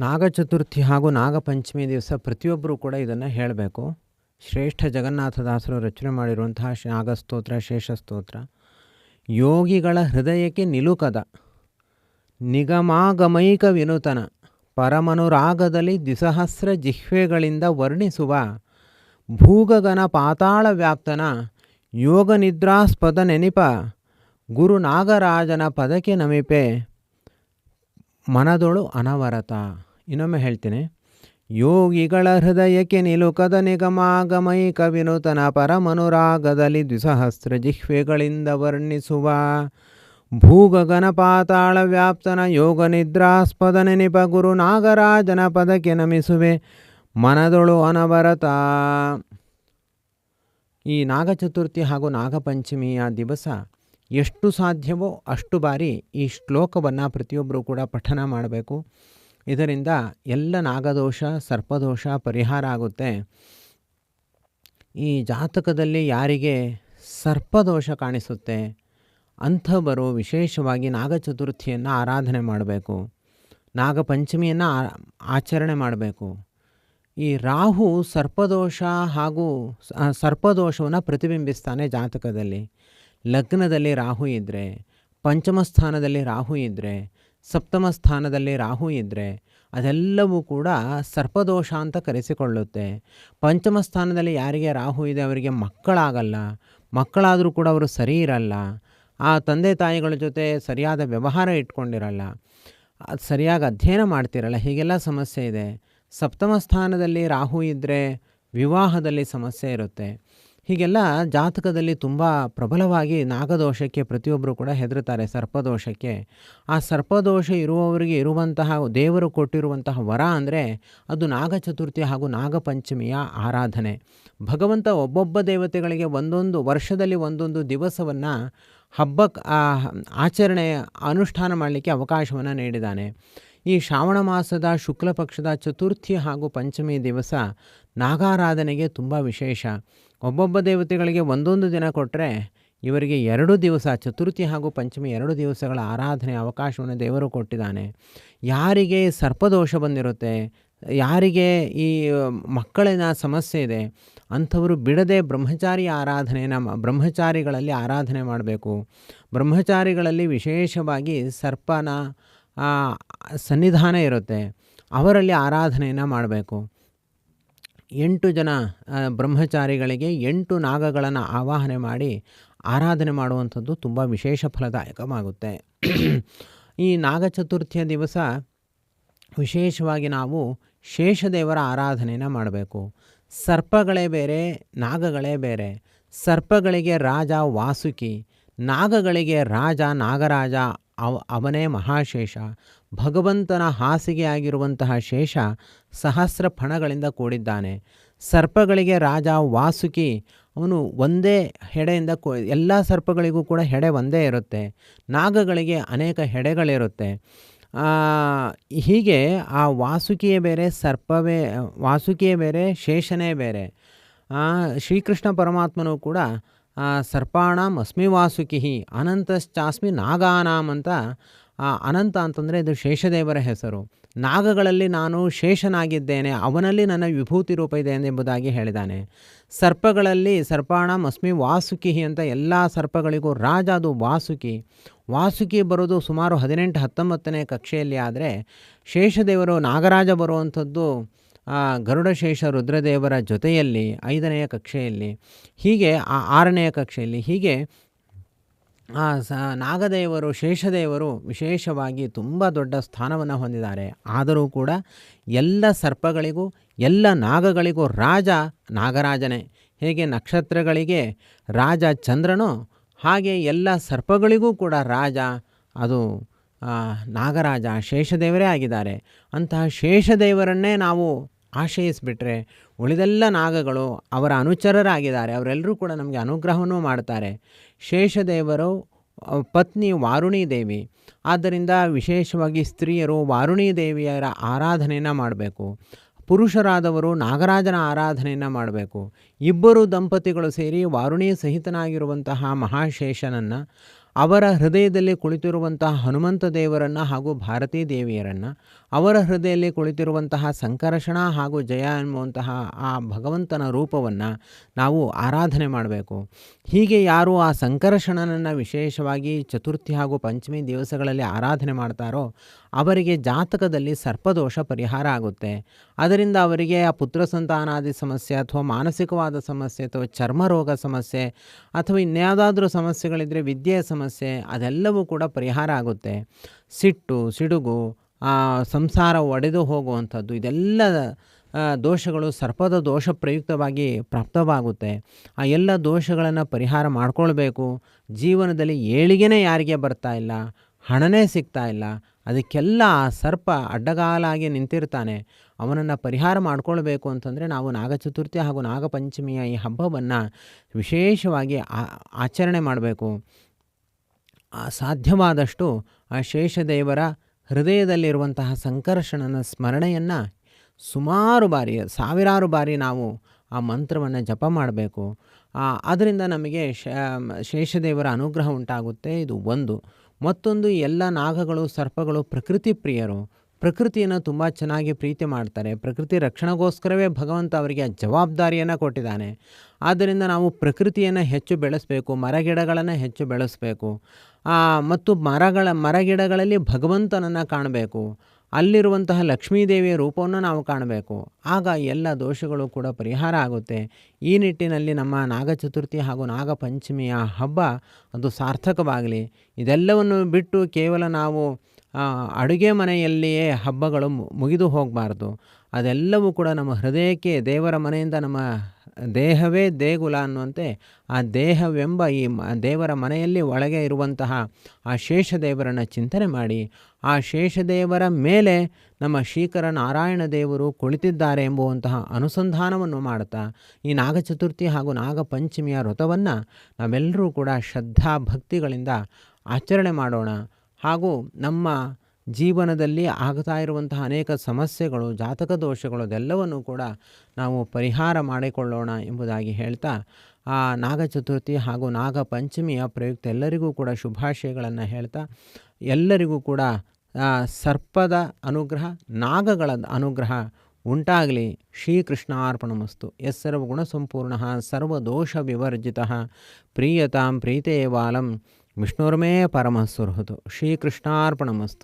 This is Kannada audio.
ನಾಗಚತುರ್ಥಿ ಹಾಗೂ ನಾಗಪಂಚಮಿ ದಿವಸ ಪ್ರತಿಯೊಬ್ಬರೂ ಕೂಡ ಇದನ್ನು ಹೇಳಬೇಕು. ಶ್ರೇಷ್ಠ ಜಗನ್ನಾಥದಾಸರು ರಚನೆ ಮಾಡಿರುವಂತಹ ನಾಗಸ್ತೋತ್ರ, ಶೇಷಸ್ತೋತ್ರ. ಯೋಗಿಗಳ ಹೃದಯಕ್ಕೆ ನಿಲುಕದ. ನಿಗಮಾಗಮೈಕ ವಿನೂತನ. ಪರಮನುರಾಗದಲ್ಲಿ ದ್ವಿಸಹಸ್ರ ಜಿಹ್ವೆಗಳಿಂದ ವರ್ಣಿಸುವ. ಭೂಗಗನ ಪಾತಾಳ ವ್ಯಾಪ್ತನ. ಯೋಗ ನಿದ್ರಾಸ್ಪದ ನೆನಿಪ. ಗುರು ನಾಗರಾಜನ ಪದಕ್ಕೆ ನಮಿಪೆ. ಮನದೊಳು ಅನವರತ. ಇನ್ನೊಮ್ಮೆ ಹೇಳ್ತೀನಿ. ಯೋಗಿಗಳ ಹೃದಯಕ್ಕೆ ನಿಲುಕದ ನಿಗಮಾಗಮೈ ಕವಿನೂತನ ಪರಮನುರಾಗದಲ್ಲಿ ದ್ವಿಸಹಸ್ರ ಜಿಹ್ವೆಗಳಿಂದ ವರ್ಣಿಸುವ ಭೂಗಗನ ಪಾತಾಳ ವ್ಯಾಪ್ತನ ಯೋಗ ನಿದ್ರಾಸ್ಪದ ನೆನಿಪ ಗುರು ನಾಗರಾಜನ ಪದಕ್ಕೆ ನಮಿಸುವೆ. ಮನದೊಳು ಅನವರತ. ಈ ನಾಗಚತುರ್ಥಿ ಹಾಗೂ ನಾಗಪಂಚಮಿಯ ದಿವಸ ಎಷ್ಟು ಸಾಧ್ಯವೋ ಅಷ್ಟು ಬಾರಿ ಈ ಶ್ಲೋಕವನ್ನು ಪ್ರತಿಯೊಬ್ಬರೂ ಕೂಡ ಪಠನ ಮಾಡಬೇಕು. ಇದರಿಂದ ಎಲ್ಲ ನಾಗದೋಷ, ಸರ್ಪದೋಷ ಪರಿಹಾರ ಆಗುತ್ತೆ. ಈ ಜಾತಕದಲ್ಲಿ ಯಾರಿಗೆ ಸರ್ಪದೋಷ ಕಾಣಿಸುತ್ತೆ, ಅಂಥವರು ವಿಶೇಷವಾಗಿ ನಾಗಚತುರ್ಥಿಯನ್ನು ಆರಾಧನೆ ಮಾಡಬೇಕು. ನಾಗಪಂಚಮಿಯನ್ನು ಆಚರಣೆ ಮಾಡಬೇಕು. ಈ ರಾಹು ಸರ್ಪದೋಷ ಹಾಗೂ ಸರ್ಪದೋಷವನ್ನು ಪ್ರತಿಬಿಂಬಿಸ್ತಾನೆ ಜಾತಕದಲ್ಲಿ. ಲಗ್ನದಲ್ಲಿ ರಾಹು ಇದ್ದರೆ ಪಂಚಮ ಸ್ಥಾನದಲ್ಲಿ ರಾಹು ಇದ್ದರೆ ಸಪ್ತಮ ಸ್ಥಾನದಲ್ಲಿ ರಾಹು ಇದ್ದರೆ ಅದೆಲ್ಲವೂ ಕೂಡ ಸರ್ಪದೋಷ ಅಂತ ಕರೆಸಿಕೊಳ್ಳುತ್ತೆ. ಪಂಚಮ ಸ್ಥಾನದಲ್ಲಿ ಯಾರಿಗೆ ರಾಹು ಇದೆ ಅವರಿಗೆ ಮಕ್ಕಳಾಗಲ್ಲ. ಮಕ್ಕಳಾದರೂ ಕೂಡ ಅವರು ಸರಿ ಇರಲ್ಲ. ಆ ತಂದೆ ತಾಯಿಗಳ ಜೊತೆ ಸರಿಯಾದ ವ್ಯವಹಾರ ಇಟ್ಕೊಂಡಿರಲ್ಲ. ಅದು ಸರಿಯಾಗಿ ಅಧ್ಯಯನ ಮಾಡ್ತಿರಲ್ಲ. ಹೀಗೆಲ್ಲ ಸಮಸ್ಯೆ ಇದೆ. ಸಪ್ತಮ ಸ್ಥಾನದಲ್ಲಿ ರಾಹು ಇದ್ದರೆ ವಿವಾಹದಲ್ಲಿ ಸಮಸ್ಯೆ ಇರುತ್ತೆ. ಹೀಗೆಲ್ಲ ಜಾತಕದಲ್ಲಿ ತುಂಬ ಪ್ರಬಲವಾಗಿ ನಾಗದೋಷಕ್ಕೆ ಪ್ರತಿಯೊಬ್ಬರು ಕೂಡ ಹೆದರುತ್ತಾರೆ. ಸರ್ಪದೋಷಕ್ಕೆ. ಆ ಸರ್ಪದೋಷ ಇರುವವರಿಗೆ ಇರುವಂತಹ ದೇವರು ಕೊಟ್ಟಿರುವಂತಹ ವರ ಅಂದರೆ ಅದು ನಾಗಚತುರ್ಥಿ ಹಾಗೂ ನಾಗಪಂಚಮಿಯ ಆರಾಧನೆ. ಭಗವಂತ ಒಬ್ಬೊಬ್ಬ ದೇವತೆಗಳಿಗೆ ಒಂದೊಂದು ವರ್ಷದಲ್ಲಿ ಒಂದೊಂದು ದಿವಸವನ್ನು ಹಬ್ಬಕ್ಕೆ ಆಚರಣೆ ಅನುಷ್ಠಾನ ಮಾಡಲಿಕ್ಕೆ ಅವಕಾಶವನ್ನು ನೀಡಿದ್ದಾನೆ. ಈ ಶ್ರಾವಣ ಮಾಸದ ಶುಕ್ಲ ಪಕ್ಷದ ಚತುರ್ಥಿ ಹಾಗೂ ಪಂಚಮಿ ದಿವಸ ನಾಗಾರಾಧನೆಗೆ ತುಂಬ ವಿಶೇಷ. ಒಬ್ಬೊಬ್ಬ ದೇವತೆಗಳಿಗೆ ಒಂದೊಂದು ದಿನ ಕೊಟ್ಟರೆ ಇವರಿಗೆ ಎರಡು ದಿವಸ, ಚತುರ್ಥಿ ಹಾಗೂ ಪಂಚಮಿ ಎರಡು ದಿವಸಗಳ ಆರಾಧನೆ ಅವಕಾಶವನ್ನು ದೇವರು ಕೊಟ್ಟಿದ್ದಾನೆ. ಯಾರಿಗೆ ಸರ್ಪದೋಷ ಬಂದಿರುತ್ತೆ, ಯಾರಿಗೆ ಈ ಮಕ್ಕಳಿನ ಸಮಸ್ಯೆ ಇದೆ, ಅಂಥವರು ಬಿಡದೆ ಬ್ರಹ್ಮಚಾರಿ ಆರಾಧನೆಯನ್ನು ಬ್ರಹ್ಮಚಾರಿಗಳಲ್ಲಿ ಆರಾಧನೆ ಮಾಡಬೇಕು. ಬ್ರಹ್ಮಚಾರಿಗಳಲ್ಲಿ ವಿಶೇಷವಾಗಿ ಸರ್ಪನ ಸನ್ನಿಧಾನ ಇರುತ್ತೆ. ಅವರಲ್ಲಿ ಆರಾಧನೆಯನ್ನು ಮಾಡಬೇಕು. ಎಂಟು ಜನ ಬ್ರಹ್ಮಚಾರಿಗಳಿಗೆ ಎಂಟು ನಾಗಗಳನ್ನು ಆವಾಹನೆ ಮಾಡಿ ಆರಾಧನೆ ಮಾಡುವಂಥದ್ದು ತುಂಬ ವಿಶೇಷ ಫಲದಾಯಕವಾಗುತ್ತೆ. ಈ ನಾಗಚತುರ್ಥಿಯ ದಿವಸ ವಿಶೇಷವಾಗಿ ನಾವು ಶೇಷದೇವರ ಆರಾಧನೆಯನ್ನು ಮಾಡಬೇಕು. ಸರ್ಪಗಳೇ ಬೇರೆ, ನಾಗಗಳೇ ಬೇರೆ. ಸರ್ಪಗಳಿಗೆ ರಾಜ ವಾಸುಕಿ, ನಾಗಗಳಿಗೆ ರಾಜ ನಾಗರಾಜ ಅವ, ಅವನೇ ಮಹಾಶೇಷ. ಭಗವಂತನ ಹಾಸಿಗೆ ಆಗಿರುವಂತಹ ಶೇಷ ಸಹಸ್ರ ಫಣಗಳಿಂದ ಕೂಡಿದ್ದಾನೆ. ಸರ್ಪಗಳಿಗೆ ರಾಜ ವಾಸುಕಿ, ಅವನು ಒಂದೇ ಹೆಡೆಯಿಂದ ಕೋ, ಎಲ್ಲ ಸರ್ಪಗಳಿಗೂ ಕೂಡ ಹೆಡೆ ಒಂದೇ ಇರುತ್ತೆ. ನಾಗಗಳಿಗೆ ಅನೇಕ ಹೆಡೆಗಳಿರುತ್ತೆ. ಹೀಗೆ ಆ ವಾಸುಕಿಯೇ ಬೇರೆ, ಸರ್ಪವೇ, ವಾಸುಕಿಯೇ ಬೇರೆ, ಶೇಷನೇ ಬೇರೆ. ಶ್ರೀಕೃಷ್ಣ ಪರಮಾತ್ಮನೂ ಕೂಡ ಸರ್ಪಾಣಾಂ ಅಸ್ಮಿ ವಾಸುಕಿ ಅನಂತಶ್ಚಾಸ್ಮಿ ನಾಗಾನಾಂ ಅಂತ ಅನಂತ ಅಂತಂದರೆ ಇದು ಶೇಷದೇವರ ಹೆಸರು. ನಾಗಗಳಲ್ಲಿ ನಾನು ಶೇಷನಾಗಿದ್ದೇನೆ, ಅವನಲ್ಲಿ ನನ್ನ ವಿಭೂತಿ ರೂಪ ಇದೆ ಎಂಬುದಾಗಿ ಹೇಳಿದ್ದಾನೆ. ಸರ್ಪಗಳಲ್ಲಿ ಸರ್ಪಾಣಂ ಅಸ್ಮಿ ವಾಸುಕಿ ಅಂತ ಎಲ್ಲ ಸರ್ಪಗಳಿಗೂ ರಾಜ ಅದು ವಾಸುಕಿ. ವಾಸುಕಿ ಬರೋದು ಸುಮಾರು ಹದಿನೆಂಟು ಹತ್ತೊಂಬತ್ತನೇ ಕಕ್ಷೆಯಲ್ಲಿ ಆದರೆ ಶೇಷದೇವರು ನಾಗರಾಜ ಬರುವಂಥದ್ದು ಆ, ಗರುಡಶೇಷ ರುದ್ರದೇವರ ಜೊತೆಯಲ್ಲಿ ಐದನೆಯ ಕಕ್ಷೆಯಲ್ಲಿ ಹೀಗೆ ಆ ಆರನೆಯ ಕಕ್ಷೆಯಲ್ಲಿ ಹೀಗೆ ಆ ಸ ನಾಗದೇವರು ಶೇಷದೇವರು ವಿಶೇಷವಾಗಿ ತುಂಬ ದೊಡ್ಡ ಸ್ಥಾನವನ್ನು ಹೊಂದಿದ್ದಾರೆ. ಆದರೂ ಕೂಡ ಎಲ್ಲ ಸರ್ಪಗಳಿಗೂ ಎಲ್ಲ ನಾಗಗಳಿಗೂ ರಾಜ ನಾಗರಾಜನೇ. ಹೇಗೆ ನಕ್ಷತ್ರಗಳಿಗೆ ರಾಜ ಚಂದ್ರನು ಹಾಗೆ ಎಲ್ಲ ಸರ್ಪಗಳಿಗೂ ಕೂಡ ರಾಜ ಅದು ನಾಗರಾಜ ಶೇಷದೇವರೇ ಆಗಿದ್ದಾರೆ. ಅಂತಹ ಶೇಷದೇವರನ್ನೇ ನಾವು ಆಶ್ರಯಿಸಿಬಿಟ್ರೆ ಉಳಿದೆಲ್ಲ ನಾಗಗಳು ಅವರ ಅನುಚರರಾಗಿದ್ದಾರೆ. ಅವರೆಲ್ಲರೂ ಕೂಡ ನಮಗೆ ಅನುಗ್ರಹವನ್ನು ಮಾಡ್ತಾರೆ. ಶೇಷದೇವರು ಪತ್ನಿ ವಾರುಣಿ ದೇವಿ ಆದ್ದರಿಂದ ವಿಶೇಷವಾಗಿ ಸ್ತ್ರೀಯರು ವಾರುಣಿ ದೇವಿಯರ ಆರಾಧನೆಯನ್ನು ಮಾಡಬೇಕು. ಪುರುಷರಾದವರು ನಾಗರಾಜನ ಆರಾಧನೆಯನ್ನು ಮಾಡಬೇಕು. ಇಬ್ಬರು ದಂಪತಿಗಳು ಸೇರಿ ವಾರುಣಿ ಸಹಿತನಾಗಿರುವಂತಹ ಮಹಾಶೇಷನನ್ನು ಅವರ ಹೃದಯದಲ್ಲಿ ಕುಳಿತಿರುವಂತಹ ಹನುಮಂತ ದೇವರನ್ನು ಹಾಗೂ ಭಾರತೀ ದೇವಿಯರನ್ನು, ಅವರ ಹೃದಯದಲ್ಲಿ ಕುಳಿತಿರುವಂತಹ ಸಂಕರ್ಷಣ ಹಾಗೂ ಜಯ ಎನ್ನುವಂತಹ ಆ ಭಗವಂತನ ರೂಪವನ್ನು ನಾವು ಆರಾಧನೆ ಮಾಡಬೇಕು. ಹೀಗೆ ಯಾರು ಆ ಸಂಕರ್ಷಣನನ್ನು ವಿಶೇಷವಾಗಿ ಚತುರ್ಥಿ ಹಾಗೂ ಪಂಚಮಿ ದಿವಸಗಳಲ್ಲಿ ಆರಾಧನೆ ಮಾಡ್ತಾರೋ ಅವರಿಗೆ ಜಾತಕದಲ್ಲಿ ಸರ್ಪದೋಷ ಪರಿಹಾರ ಆಗುತ್ತೆ. ಅದರಿಂದ ಅವರಿಗೆ ಆ ಪುತ್ರ ಸಂತಾನಾದಿ ಸಮಸ್ಯೆ ಅಥವಾ ಮಾನಸಿಕವಾದ ಸಮಸ್ಯೆ ಅಥವಾ ಚರ್ಮ ರೋಗ ಸಮಸ್ಯೆ ಅಥವಾ ಇನ್ಯಾವುದಾದ್ರೂ ಸಮಸ್ಯೆಗಳಿದ್ದರೆ ವಿದ್ಯೆಯ ಸಮಸ್ಯೆ ಅದೆಲ್ಲವೂ ಕೂಡ ಪರಿಹಾರ ಆಗುತ್ತೆ. ಸಿಟ್ಟು, ಸಿಡುಗು ಸಂಸಾರ ಒಡೆದು ಹೋಗುವಂಥದ್ದು ಇದೆಲ್ಲ ದೋಷಗಳು ಸರ್ಪದ ದೋಷ ಪ್ರಯುಕ್ತವಾಗಿ ಪ್ರಾಪ್ತವಾಗುತ್ತೆ. ಆ ಎಲ್ಲ ದೋಷಗಳನ್ನು ಪರಿಹಾರ ಮಾಡಿಕೊಳ್ಬೇಕು. ಜೀವನದಲ್ಲಿ ಏಳಿಗೆನೇ ಯಾರಿಗೆ ಬರ್ತಾ ಇಲ್ಲ. ಹಣನೇ ಸಿಗ್ತಾ ಇಲ್ಲ. ಅದಕ್ಕೆಲ್ಲ ಆ ಸರ್ಪ ಅಡ್ಡಗಾಲಾಗಿ ನಿಂತಿರ್ತಾನೆ. ಅವನನ್ನು ಪರಿಹಾರ ಮಾಡಿಕೊಳ್ಬೇಕು ಅಂತಂದರೆ ನಾವು ನಾಗಚತುರ್ಥಿ ಹಾಗೂ ನಾಗಪಂಚಮಿಯ ಈ ಹಬ್ಬವನ್ನು ವಿಶೇಷವಾಗಿ ಆಚರಣೆ ಮಾಡಬೇಕು. ಸಾಧ್ಯವಾದಷ್ಟು ಆ ಶೇಷದೇವರ ಹೃದಯದಲ್ಲಿರುವಂತಹ ಸಂಕರ್ಷಣನ ಸ್ಮರಣೆಯನ್ನು ಸುಮಾರು ಬಾರಿ, ಸಾವಿರಾರು ಬಾರಿ ನಾವು ಆ ಮಂತ್ರವನ್ನು ಜಪ ಮಾಡಬೇಕು. ಅದರಿಂದ ನಮಗೆ ಶೇಷದೇವರ ಅನುಗ್ರಹ ಉಂಟಾಗುತ್ತೆ. ಇದು ಒಂದು. ಮತ್ತೊಂದು ಎಲ್ಲ ನಾಗಗಳು, ಸರ್ಪಗಳು, ಪ್ರಕೃತಿ ಪ್ರಿಯರು. ಪ್ರಕೃತಿಯನ್ನು ತುಂಬ ಚೆನ್ನಾಗಿ ಪ್ರೀತಿ ಮಾಡ್ತಾರೆ. ಪ್ರಕೃತಿ ರಕ್ಷಣೆಗೋಸ್ಕರವೇ ಭಗವಂತ ಅವರಿಗೆ ಜವಾಬ್ದಾರಿಯನ್ನು ಕೊಟ್ಟಿದ್ದಾನೆ. ಆದ್ದರಿಂದ ನಾವು ಪ್ರಕೃತಿಯನ್ನು ಹೆಚ್ಚು ಬೆಳೆಸಬೇಕು, ಮರಗಿಡಗಳನ್ನು ಹೆಚ್ಚು ಬೆಳೆಸಬೇಕು. ಮತ್ತು ಮರಗಳ, ಮರಗಿಡಗಳಲ್ಲಿ ಭಗವಂತನನ್ನು ಕಾಣಬೇಕು. ಅಲ್ಲಿರುವಂತಹ ಲಕ್ಷ್ಮೀದೇವಿಯ ರೂಪವನ್ನು ನಾವು ಕಾಣಬೇಕು. ಆಗ ಎಲ್ಲ ದೋಷಗಳು ಕೂಡ ಪರಿಹಾರ ಆಗುತ್ತೆ. ಈ ನಿಟ್ಟಿನಲ್ಲಿ ನಮ್ಮ ನಾಗಚತುರ್ಥಿ ಹಾಗೂ ನಾಗಪಂಚಮಿಯ ಹಬ್ಬ ಅದು ಸಾರ್ಥಕವಾಗಲಿ. ಇದೆಲ್ಲವನ್ನು ಬಿಟ್ಟು ಕೇವಲ ನಾವು ಅಡುಗೆ ಮನೆಯಲ್ಲಿಯೇ ಹಬ್ಬಗಳು ಮುಗಿದು ಹೋಗಬಾರ್ದು. ಅದೆಲ್ಲವೂ ಕೂಡ ನಮ್ಮ ಹೃದಯಕ್ಕೆ, ದೇವರ ಮನೆಯಿಂದ ನಮ್ಮ ದೇಹವೇ ದೇಗುಲ ಅನ್ನುವಂತೆ ಆ ದೇಹವೆಂಬ ಈ ದೇವರ ಮನೆಯಲ್ಲಿ ಒಳಗೆ ಇರುವಂತಹ ಆ ಶೇಷದೇವರನ್ನು ಚಿಂತನೆ ಮಾಡಿ, ಆ ಶೇಷದೇವರ ಮೇಲೆ ನಮ್ಮ ಶ್ರೀಕರ ನಾರಾಯಣ ದೇವರು ಕುಳಿತಿದ್ದಾರೆ ಎಂಬುವಂತಹ ಅನುಸಂಧಾನವನ್ನು ಮಾಡುತ್ತಾ ಈ ನಾಗಚತುರ್ಥಿ ಹಾಗೂ ನಾಗಪಂಚಮಿಯ ವ್ರತವನ್ನು ನಾವೆಲ್ಲರೂ ಕೂಡ ಶ್ರದ್ಧಾ ಭಕ್ತಿಗಳಿಂದ ಆಚರಣೆ ಮಾಡೋಣ. ಹಾಗೂ ನಮ್ಮ ಜೀವನದಲ್ಲಿ ಆಗ್ತಾ ಇರುವಂತಹ ಅನೇಕ ಸಮಸ್ಯೆಗಳು, ಜಾತಕ ದೋಷಗಳು ಅದೆಲ್ಲವನ್ನು ಕೂಡ ನಾವು ಪರಿಹಾರ ಮಾಡಿಕೊಳ್ಳೋಣ ಎಂಬುದಾಗಿ ಹೇಳ್ತಾ, ಆ ನಾಗ ಚತುರ್ಥಿ ಹಾಗೂ ನಾಗ ಪಂಚಮಿಯ ಪ್ರಯುಕ್ತ ಎಲ್ಲರಿಗೂ ಕೂಡ ಶುಭಾಶಯಗಳನ್ನು ಹೇಳ್ತಾ, ಎಲ್ಲರಿಗೂ ಕೂಡ ಸರ್ಪದ ಅನುಗ್ರಹ, ನಾಗಗಳ ಅನುಗ್ರಹ ಉಂಟಾಗಲಿ. ಶ್ರೀಕೃಷ್ಣಾರ್ಪಣಮಸ್ತು ಎಸ್ ಸರ್ವಗುಣ ಸಂಪೂರ್ಣ ಸರ್ವದೋಷ ವಿವರ್ಜಿತ ಪ್ರೀಯತಾಂ ಪ್ರೀತೇವಾಲಂ. ವಿಷ್ಣುರ್ಮೇ ಪರಮಃ ಸುಹೃತು ಶ್ರೀಕೃಷ್ಣಾರ್ಪಣಮಸ್ತು